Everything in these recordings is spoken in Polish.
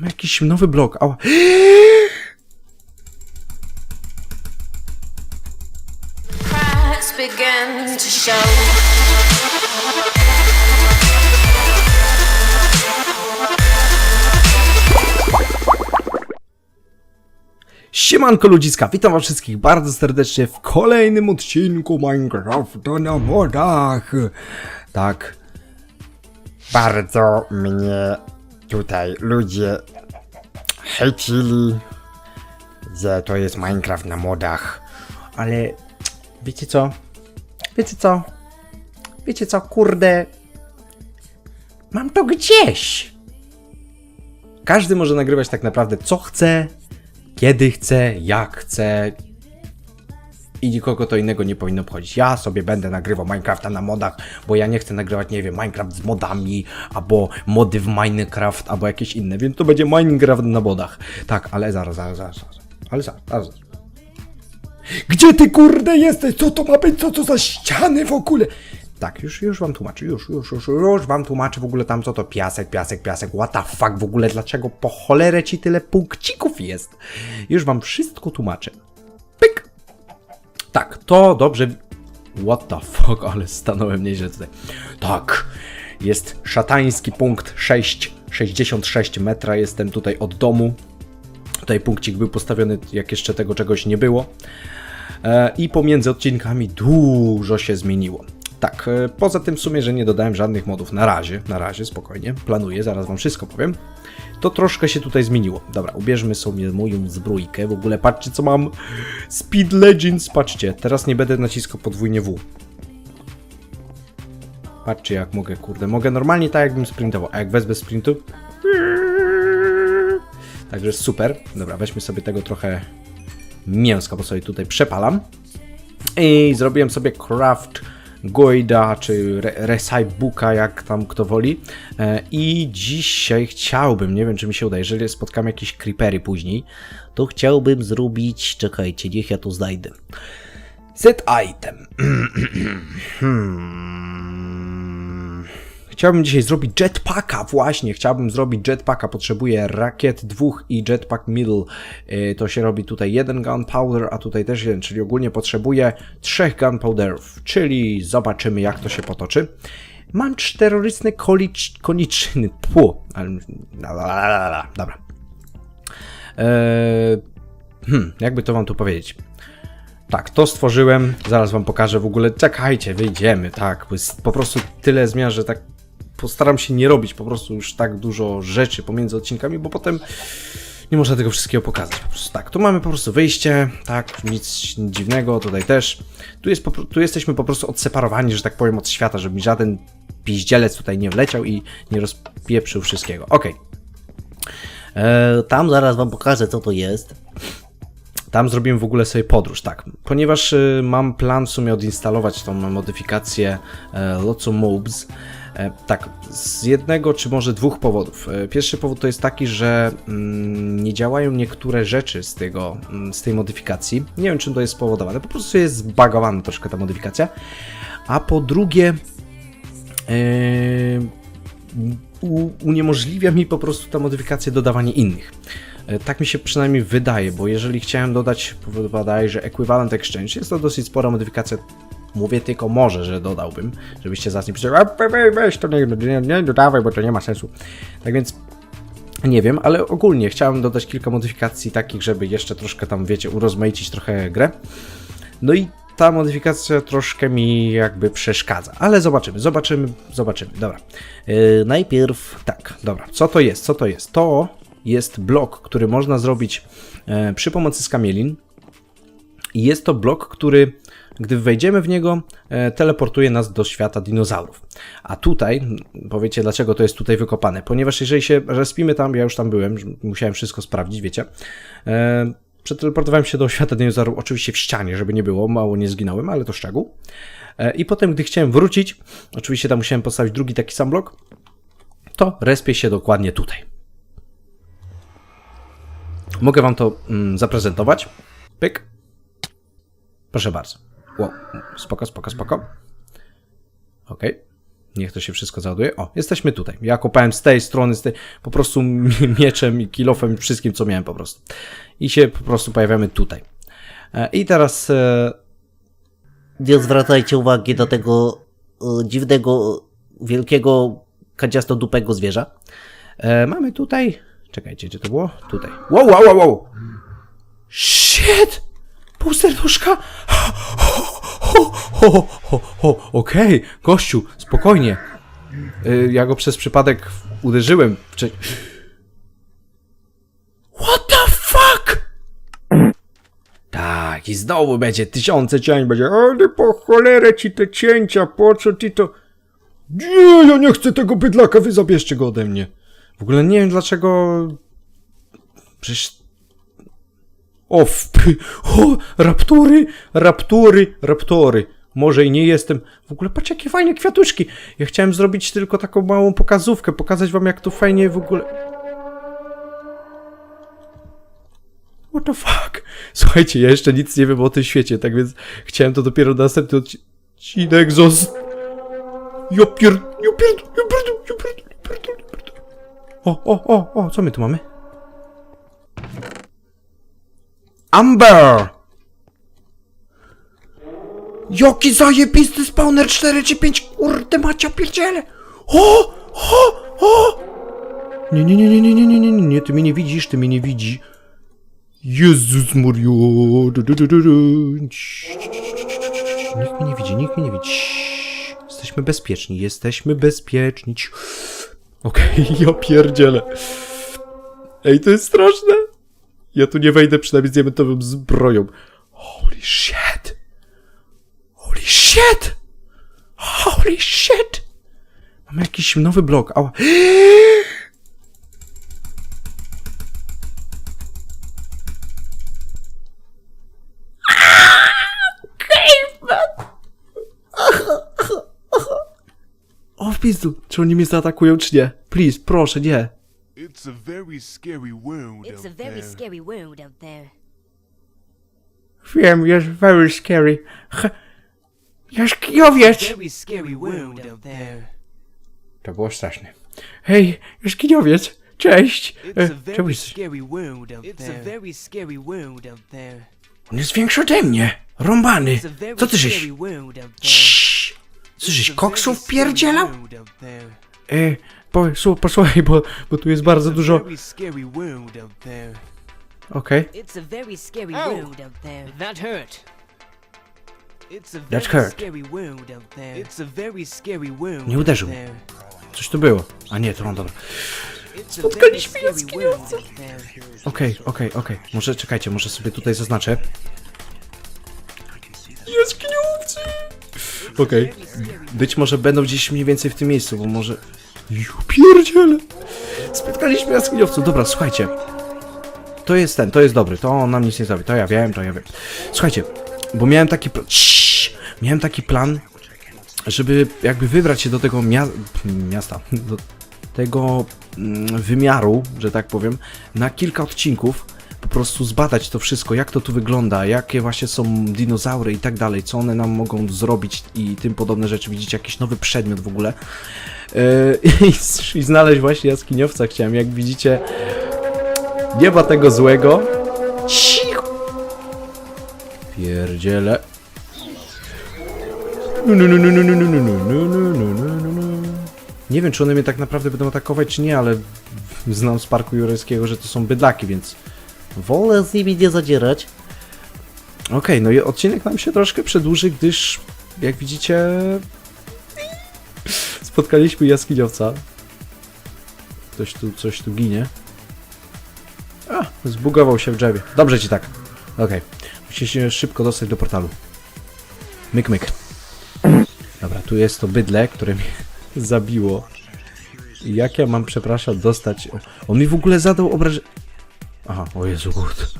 Mam jakiś nowy blok. Ała. Siemanko ludziska, witam was wszystkich bardzo serdecznie w kolejnym odcinku Minecrafta na modach. Tak, Bardzo mnie tutaj ludzie hejcili, że to jest Minecraft na modach. ale wiecie co? Wiecie co? Wiecie co, kurde? Mam to gdzieś. Każdy może nagrywać tak naprawdę co chce, kiedy chce, jak chce. I nikogo to innego nie powinno obchodzić. Ja sobie będę nagrywał Minecrafta na modach, bo ja nie chcę nagrywać, nie wiem, Minecraft z modami, albo mody w Minecraft, albo jakieś inne, więc to będzie Minecraft na modach. Tak, ale zaraz, zaraz, zaraz. zaraz. Ale zaraz, zaraz. Gdzie ty kurde jesteś? Co to ma być? Co to za ściany w ogóle? Tak, już, już wam tłumaczę, już, już, już, już wam tłumaczę w ogóle tam co to piasek, piasek, piasek, what the fuck w ogóle, dlaczego po cholerę ci tyle punkcików jest? Już wam wszystko tłumaczę. Tak, to dobrze... What the fuck, ale stanąłem nieźle tutaj. Tak, jest szatański punkt 6, 66 metra, jestem tutaj od domu. Tutaj punkcik był postawiony, jak jeszcze tego czegoś nie było. E, I pomiędzy odcinkami dużo się zmieniło. Tak, e, poza tym w sumie, że nie dodałem żadnych modów na razie, na razie, spokojnie, planuję, zaraz wam wszystko powiem. To troszkę się tutaj zmieniło. Dobra, ubierzmy sobie moją zbrójkę. W ogóle patrzcie co mam. Speed Legends, patrzcie. Teraz nie będę naciskał podwójnie W. Patrzcie jak mogę, kurde. Mogę normalnie tak jakbym sprintował. A jak wezmę sprintu... Także super. Dobra, weźmy sobie tego trochę mięska, bo sobie tutaj przepalam. I zrobiłem sobie craft Goida, czy re jak tam kto woli. E, I dzisiaj chciałbym, nie wiem czy mi się uda, jeżeli spotkam jakieś creepery później, to chciałbym zrobić, czekajcie, niech ja to znajdę. Set item. Hmm. Chciałbym dzisiaj zrobić jetpacka, właśnie, chciałbym zrobić jetpacka, potrzebuję rakiet dwóch i jetpack middle, Yy, to się robi tutaj jeden gunpowder, a tutaj też jeden, czyli ogólnie potrzebuję trzech gunpowderów, czyli zobaczymy jak to się potoczy. Mam czterorysne kolicz, koniczyny, la, dobra. Eee, hmm, jakby to wam tu powiedzieć. Tak, to stworzyłem, zaraz wam pokażę w ogóle, czekajcie, wyjdziemy, tak, po prostu tyle zmian, że tak postaram się nie robić po prostu już tak dużo rzeczy pomiędzy odcinkami, bo potem nie można tego wszystkiego pokazać. Po prostu tak, tu mamy po prostu wyjście, tak, nic dziwnego, tutaj też. Tu, jest tu jesteśmy po prostu odseparowani, że tak powiem, od świata, żeby mi żaden piździelec tutaj nie wleciał i nie rozpieprzył wszystkiego. Okej. E, Tam zaraz wam pokażę, co to jest. Tam zrobiłem w ogóle sobie podróż, tak. Ponieważ y, mam plan w sumie odinstalować tą modyfikację e, Lots Mobs. E, tak, z jednego czy może dwóch powodów. E, pierwszy powód to jest taki, że mm, nie działają niektóre rzeczy z, tego, mm, z tej modyfikacji. Nie wiem czym to jest spowodowane, po prostu jest zbagowana troszkę ta modyfikacja. A po drugie, e, uniemożliwia mi po prostu ta modyfikacja dodawanie innych. Tak mi się przynajmniej wydaje, bo jeżeli chciałem dodać, że Equivalent Exchange, jest to dosyć spora modyfikacja. Mówię tylko może, że dodałbym, żebyście zaraz nie pisali, "A, we- we- weź to nie, nie, nie dodawaj, bo to nie ma sensu. Tak więc nie wiem, ale ogólnie chciałem dodać kilka modyfikacji takich, żeby jeszcze troszkę tam, wiecie, urozmaicić trochę grę. No i ta modyfikacja troszkę mi jakby przeszkadza, ale zobaczymy, zobaczymy, zobaczymy. Dobra. Yy, najpierw tak, dobra. Co to jest? Co to jest? To jest blok, który można zrobić e, przy pomocy skamielin. I jest to blok, który, gdy wejdziemy w niego, e, teleportuje nas do świata dinozaurów. A tutaj, powiecie, dlaczego to jest tutaj wykopane? Ponieważ jeżeli się respimy tam, ja już tam byłem, musiałem wszystko sprawdzić, wiecie. E, Przeteleportowałem się do świata dinozaurów, oczywiście w ścianie, żeby nie było, mało nie zginąłem, ale to szczegół. E, I potem, gdy chciałem wrócić, oczywiście tam musiałem postawić drugi taki sam blok, to respię się dokładnie tutaj. Mogę wam to mm, zaprezentować. Pyk. Proszę bardzo. Wow. Spoko, spoko, spoko. Ok. Niech to się wszystko załaduje. O, jesteśmy tutaj. Ja kopałem z tej strony, z tej, po prostu mieczem i kilofem, wszystkim co miałem po prostu. I się po prostu pojawiamy tutaj. E, I teraz e, Nie zwracajcie uwagi na tego e, dziwnego, wielkiego, kadziastodupego zwierza. Mamy tutaj. Czekajcie, gdzie to było? Tutaj. Wow, wow, wow, wow! Shit! Pół serduszka! Ho, ho, ho, ho. Okej, gościu, spokojnie. E, ja go przez przypadek uderzyłem. Wcze... What the fuck? Tak, i znowu będzie tysiące cięć, będzie, ale po cholerę ci te cięcia, po co ty to... Nie, ja nie chcę tego bydlaka, wy zabierzcie go ode mnie. W ogóle nie wiem dlaczego... Przecież... O, o, raptory, raptory, raptory. Może i nie jestem... W ogóle patrz jakie fajne kwiatuszki. Ja chciałem zrobić tylko taką małą pokazówkę, pokazać wam jak to fajnie w ogóle... What the fuck? Słuchajcie, ja jeszcze nic nie wiem o tym świecie, tak więc chciałem to dopiero na następny odcinek zos... Ja pier... Ja pier... Ja pier... Ja pier... Ja pier... Ja pier... O, o, o, o, co my tu mamy? Amber! Jaki zajebisty spawner 4 czy 5, kurde macia pierdziele! O, o, o! Nie, nie, nie, nie, nie, nie, nie, nie, nie, nie, ty mnie nie widzisz, ty mnie nie widzisz. Jezus Mario! Du, du, du, du. Nikt mnie nie widzi, nikt mnie nie widzi. Jesteśmy bezpieczni, jesteśmy bezpieczni. Okej, ja pierdzielę. Ej, to jest straszne. Ja tu nie wejdę przynajmniej z diamentową zbroją. Holy shit! Holy shit! Holy shit! Mamy jakiś nowy blok. Ała. O, w pizdu. Czy oni mnie zaatakują, czy nie? Please, proszę, nie. It's a very scary world It's a out very there. scary world out there. Wiem, jest very scary. Ch- very scary world out there. To było straszne. Hej, jaskiniowiec! Cześć! It's E, a czemu very jest... scary world out It's a very scary world out there. On jest większy ode mnie! Rąbany! It's a very Co ty żeś... scary world out there. Ciii. Co żeś It's a koksów very scary pierdzielał? world out there. E, po, słu- posłuchaj, bo, bo tu jest bardzo dużo... Okej. It's a very scary Ow. world out there. That hurt. It's a That very hurt. scary world out there. It's a very scary world Nie uderzył. there. Coś tu było. A nie, to on, dobra. It's a very scary world out there. Okej, okej, okej. Może, czekajcie, może sobie tutaj zaznaczę. Jaskiniowcy! Okej. Być może będą gdzieś mniej więcej w tym miejscu, bo może... Pierdziele! Spotkaliśmy jaskiniowców. Dobra, słuchajcie. To jest ten, to jest dobry, to on nam nic nie zrobi. To ja wiem, to ja wiem. Słuchajcie, bo miałem taki plan... Miałem taki plan, żeby jakby wybrać się do tego mia... miasta, do tego mm, wymiaru, że tak powiem, na kilka odcinków, po prostu zbadać to wszystko, jak to tu wygląda, jakie właśnie są dinozaury i tak dalej, co one nam mogą zrobić i tym podobne rzeczy, widzicie jakiś nowy przedmiot w ogóle i, i znaleźć właśnie jaskiniowca chciałem. Jak widzicie, nie ma tego złego. Cicho! Pierdziele. Nie wiem, czy one mnie tak naprawdę będą atakować, czy nie, ale znam z parku jurajskiego, że to są bydlaki, więc wolę z nimi nie zadzierać. Okej, okay, no i odcinek nam się troszkę przedłuży, gdyż jak widzicie Spotkaliśmy jaskiniowca. Ktoś tu, coś tu ginie. A, zbugował się w drzewie. Dobrze ci tak. Okej. Musicie się szybko dostać do portalu. Myk, myk. Dobra, tu jest to bydle, które mnie zabiło. Jak ja mam, przepraszam, dostać... On mi w ogóle zadał obrażenie... Aha, o Jezu, gut.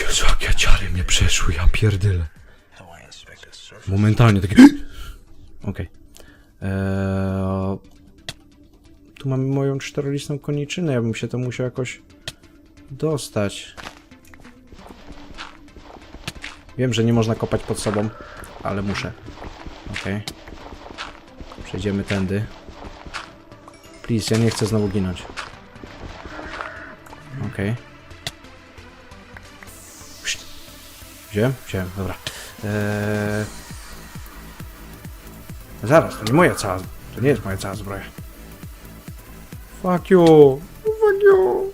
Jezu, jakie ciary mnie przeszły, ja pierdyle. Momentalnie takie... Okej. Eee, tu mamy moją czterolistną koniczynę, ja bym się to musiał jakoś dostać. Wiem, że nie można kopać pod sobą, ale muszę. Okej. Przejdziemy tędy. Please, ja nie chcę znowu ginąć. Okej. Wziąłem? Wziąłem, dobra. Eee... Zaraz, to nie moja cała... To nie jest moja cała zbroja. Fuck you! Fuck you!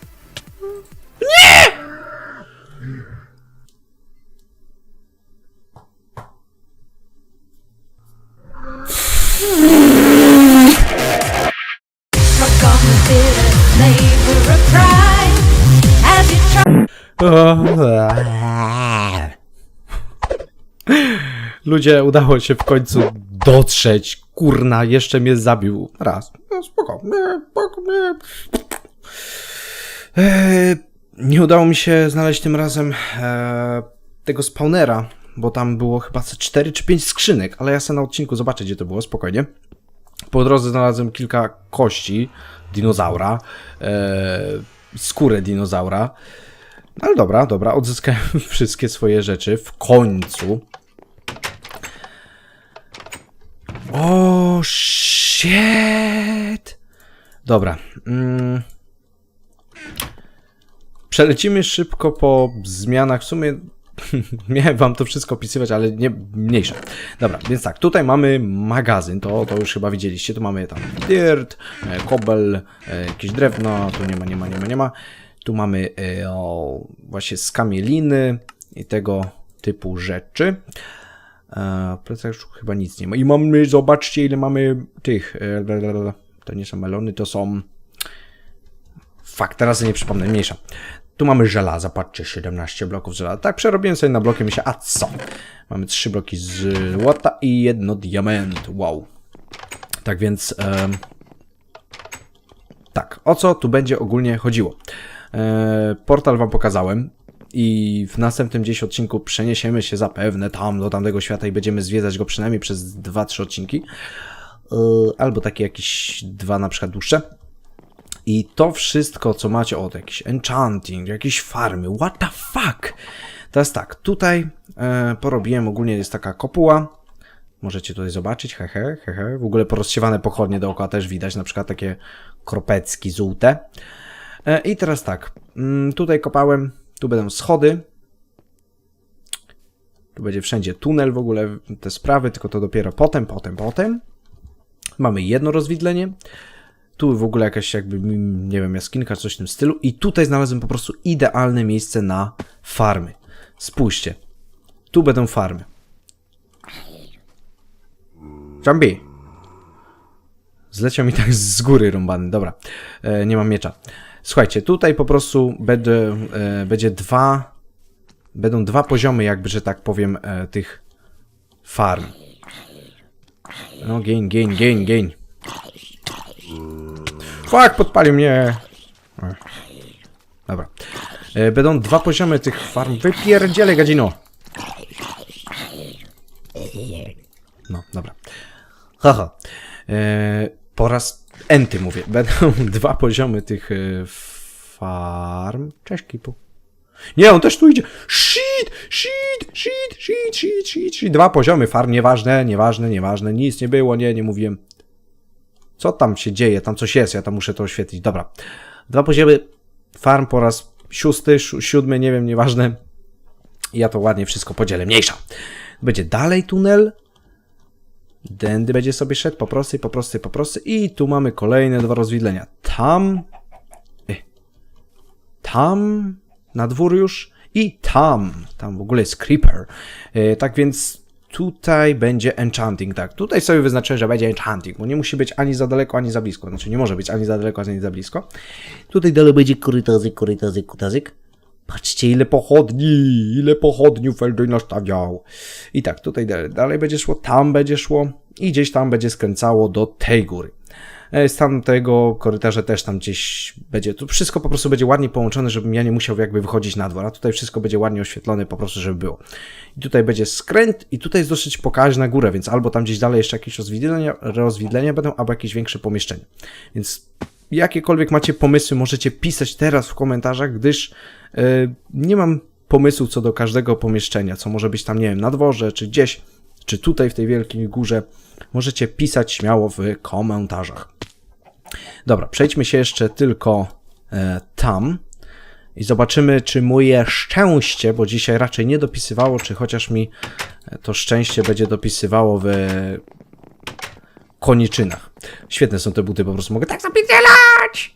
Ludzie, udało się w końcu dotrzeć. Kurna, jeszcze mnie zabił. Raz. No, spoko. Spoko, nie. Eee, nie udało mi się znaleźć tym razem e, tego spawnera, bo tam było chyba ze 4 czy 5 skrzynek, ale ja sobie na odcinku zobaczę, gdzie to było, spokojnie. Po drodze znalazłem kilka kości dinozaura, e, skórę dinozaura. Ale dobra, dobra, odzyskałem wszystkie swoje rzeczy w końcu. O, shit! Dobra. Mm. Przelecimy szybko po zmianach. W sumie miałem wam to wszystko opisywać, ale nie mniejsza. Dobra, więc tak, tutaj mamy magazyn, to, to już chyba widzieliście. Tu mamy tam dirt, e, kobel, e, jakieś drewno, tu nie ma, nie ma, nie ma, nie ma. Tu mamy e, o, właśnie skamieliny i tego typu rzeczy. E, w plecach już chyba nic nie ma. I mamy, zobaczcie ile mamy tych. E, to nie są melony, to są. Fakt, teraz nie przypomnę, mniejsza. Tu mamy żelaza, patrzcie, 17 bloków żelaza. Tak, przerobiłem sobie na bloki, myślę, a co? Mamy 3 bloki złota i jedno diament. Wow. Tak więc. tak, o co tu będzie ogólnie chodziło? E, portal wam pokazałem i w następnym gdzieś odcinku przeniesiemy się zapewne tam do tamtego świata i będziemy zwiedzać go przynajmniej przez 2-3 odcinki. E, albo takie jakieś dwa na przykład dłuższe. I to wszystko, co macie od jakiś enchanting, jakieś farmy, what the fuck? Teraz tak, tutaj e, porobiłem ogólnie, jest taka kopuła, Możecie tutaj zobaczyć, hehe, hehe. W ogóle porozsiewane pochodnie dookoła też widać, na przykład takie kropecki żółte. E, I teraz tak, mm, tutaj kopałem, tu będą schody. Tu będzie wszędzie tunel w ogóle, te sprawy, tylko to dopiero potem, potem, potem. Mamy jedno rozwidlenie. Tu w ogóle jakaś jakby, mm, nie wiem, jaskinka, coś w tym stylu. I tutaj znalazłem po prostu idealne miejsce na farmy. Spójrzcie. Tu będą farmy. Zombie. Zleciał mi tak z góry rąbany. Dobra, e, nie mam miecza. Słuchajcie, tutaj po prostu będę, e, będzie dwa, będą dwa poziomy jakby, że tak powiem, e, tych farm. No, gain, gain, gain, gain. Fuck, podpalił mnie. Ech. Dobra. E, będą dwa poziomy tych farm. Wypierdzielę, gadzino. No, dobra. Haha. E, po raz enty mówię. Będą dwa poziomy tych e, farm. Cześć, Kipu. Nie, on też tu idzie. Shit, shit, shit, shit, shit, shit, shit. Dwa poziomy farm, nieważne, nieważne, nieważne. Nic nie było, nie, nie mówiłem. Co tam się dzieje? Tam coś jest, ja tam muszę to oświetlić. Dobra. Dwa poziomy farm po raz szósty, si- siódmy, nie wiem, nieważne. Ja to ładnie wszystko podzielę. Mniejsza. Będzie dalej tunel. Dędy będzie sobie szedł po prostej, po prostej, po prostej. I tu mamy kolejne dwa rozwidlenia. Tam. e, Tam. Na dwór już. I tam. Tam w ogóle jest creeper. E, tak więc tutaj będzie enchanting. Tak, tutaj sobie wyznaczyłem, że będzie enchanting, bo nie musi być ani za daleko, ani za blisko. Znaczy nie może być ani za daleko, ani za blisko. Tutaj dalej będzie korytarzyk, korytarzyk, korytarzyk. Patrzcie, ile pochodni, ile pochodni Felduj nastawiał. I tak, tutaj dalej, dalej będzie szło, tam będzie szło i gdzieś tam będzie skręcało do tej góry. E, Z tamtego korytarza też tam gdzieś będzie, tu wszystko po prostu będzie ładnie połączone, żebym ja nie musiał jakby wychodzić na dwór, a tutaj wszystko będzie ładnie oświetlone po prostu, żeby było. I tutaj będzie skręt i tutaj jest dosyć pokaźna góra, więc albo tam gdzieś dalej jeszcze jakieś rozwidlenia, rozwidlenia będą, albo jakieś większe pomieszczenia. Więc jakiekolwiek macie pomysły, możecie pisać teraz w komentarzach, gdyż e, nie mam pomysłu co do każdego pomieszczenia, co może być tam, nie wiem, na dworze, czy gdzieś, czy tutaj w tej wielkiej górze, możecie pisać śmiało w komentarzach. Dobra, przejdźmy się jeszcze tylko e, tam i zobaczymy, czy moje szczęście, bo dzisiaj raczej nie dopisywało, czy chociaż mi e, to szczęście będzie dopisywało w koniczynach. Świetne są te buty, po prostu mogę tak zapierdzielać!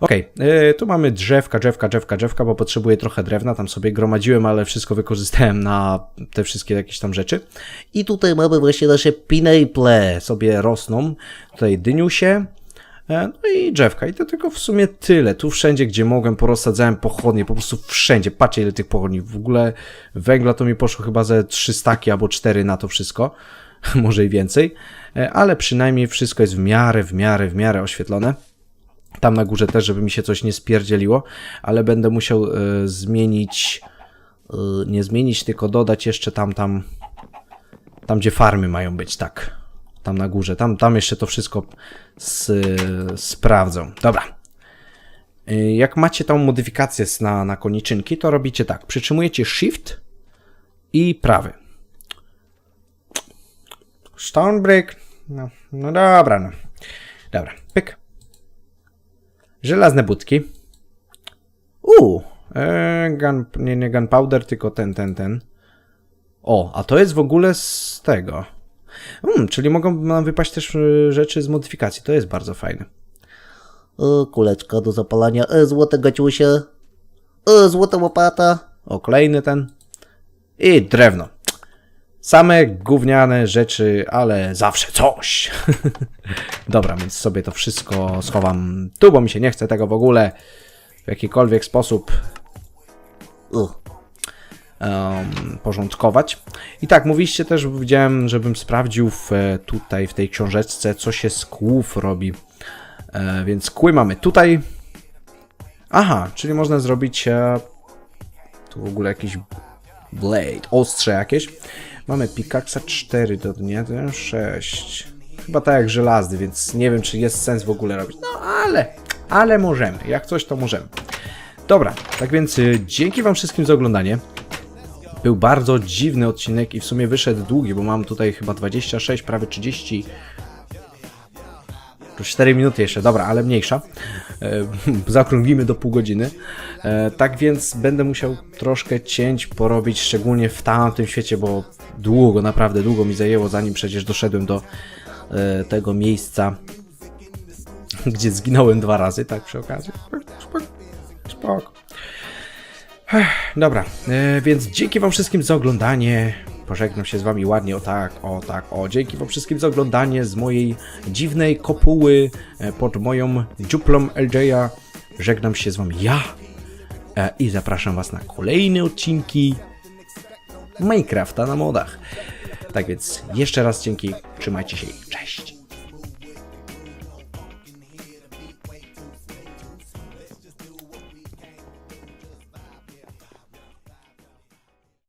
Okej, yy, tu mamy drzewka, drzewka, drzewka, drzewka, bo potrzebuję trochę drewna, tam sobie gromadziłem, ale wszystko wykorzystałem na te wszystkie jakieś tam rzeczy. I tutaj mamy właśnie nasze pineapple. Sobie rosną, tutaj dyniusie, e, no i drzewka. I to tylko w sumie tyle. Tu wszędzie, gdzie mogłem, porozsadzałem pochodnie, po prostu wszędzie. Patrzcie, ile tych pochodni. W ogóle węgla to mi poszło chyba ze 3 staki albo 4 na to wszystko. Może i więcej. E, Ale przynajmniej wszystko jest w miarę, w miarę, w miarę oświetlone. Tam na górze też, żeby mi się coś nie spierdzieliło, ale będę musiał e, zmienić, e, nie zmienić, tylko dodać jeszcze tam, tam, tam gdzie farmy mają być, tak. Tam na górze, tam, tam jeszcze to wszystko s, sprawdzą. Dobra. E, Jak macie tą modyfikację na, na koniczynki, to robicie tak. Przytrzymujecie Shift i prawy. Stone brick. No, no dobra, no. Dobra, pyk. Żelazne budki. Uuu, e, gun, nie, nie gunpowder, tylko ten, ten, ten. O, a to jest w ogóle z tego. Hmm, czyli mogą nam wypaść też e, rzeczy z modyfikacji. To jest bardzo fajne. E, kuleczka do zapalania. E, złote gaciusie. E, złota łopata. O, kolejny ten. I drewno. Same gówniane rzeczy, ale zawsze coś. Dobra, więc sobie to wszystko schowam tu, bo mi się nie chce tego w ogóle w jakikolwiek sposób em, porządkować. I tak, mówiliście też, widziałem, żebym sprawdził w, e, tutaj w tej książeczce, co się z kłów robi. E, więc kły mamy tutaj. Aha, czyli można zrobić e, tu w ogóle jakiś blade, ostrze jakieś. Mamy pikaksa 4 do dnia, 6. Chyba tak jak żelazny, więc nie wiem, czy jest sens w ogóle robić. No ale, ale możemy. Jak coś, to możemy. Dobra, tak więc y, dzięki Wam wszystkim za oglądanie. Był bardzo dziwny odcinek i w sumie wyszedł długi, bo mam tutaj chyba 26, prawie 30. To 4 minuty jeszcze, dobra, ale mniejsza. E, zaokrąglimy do pół godziny. E, tak więc będę musiał troszkę cięć porobić, szczególnie w tamtym świecie, bo długo, naprawdę długo mi zajęło, zanim przecież doszedłem do e, tego miejsca, gdzie zginąłem dwa razy, tak przy okazji. Spoko. Dobra, więc dzięki Wam wszystkim za oglądanie. Pożegnam się z Wami ładnie, o tak, o tak, o. Dzięki Wam wszystkim za oglądanie z mojej dziwnej kopuły e, pod moją dziuplą LJ'a. Żegnam się z Wami ja e, i zapraszam Was na kolejne odcinki Minecrafta na modach. Tak więc jeszcze raz dzięki, trzymajcie się i cześć.